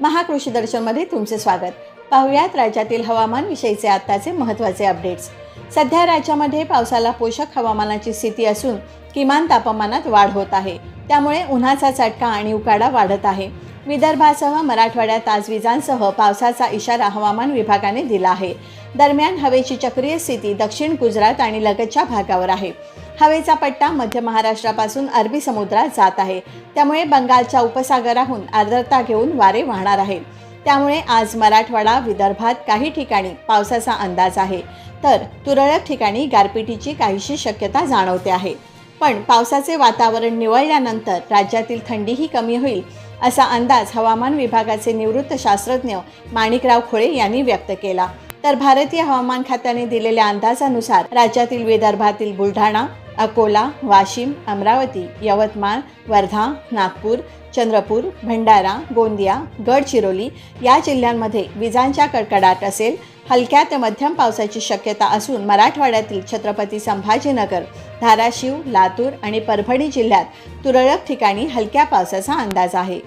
महाकृषी दर्शनमध्ये तुमचे स्वागत. पाहुयात राज्यातील हवामान विषयीचे आत्ताचे महत्त्वाचे अपडेट्स सध्या राज्यामध्ये पावसाला पोषक हवामानाची स्थिती असून किमान तापमानात वाढ होत आहे. त्यामुळे उन्हाचा चटका आणि उकाडा वाढत आहे. विदर्भासह मराठवाड्यात आज विजांसह पावसाचा इशारा हवामान विभागाने दिला आहे. दरम्यान हवेची चक्रीय स्थिती दक्षिण गुजरात आणि लगतच्या भागावर आहे. हवेचा पट्टा मध्य महाराष्ट्रापासून अरबी समुद्रात जात आहे. त्यामुळे बंगालच्या उपसागराहून आर्द्रता घेऊन वारे वाहणार आहे त्यामुळे आज मराठवाडा विदर्भात काही ठिकाणी पावसाचा अंदाज आहे. तर तुरळक ठिकाणी गारपिटीची काहीशी शक्यता जाणवते आहे. पण पावसाचे वातावरण निवळल्यानंतर राज्यातील थंडीही कमी होईल. असा अंदाज हवामान विभागाचे निवृत्त शास्त्रज्ञ माणिकराव खोळे यांनी व्यक्त केला. तर भारतीय हवामान खात्याने दिलेल्या अंदाजानुसार राज्यातील विदर्भातील बुलढाणा अकोला वाशिम अमरावती यवतमाळ वर्धा नागपूर चंद्रपूर भंडारा गोंदिया गडचिरोली या जिल्ह्यांमध्ये विजांच्या कडकडाट असेल. हलक्या ते मध्यम पावसाची शक्यता असून मराठवाड्यातील छत्रपती संभाजीनगर धाराशिव लातूर आणि परभणी जिल्ह्यात तुरळक ठिकाणी हलक्या पावसाचा अंदाज आहे.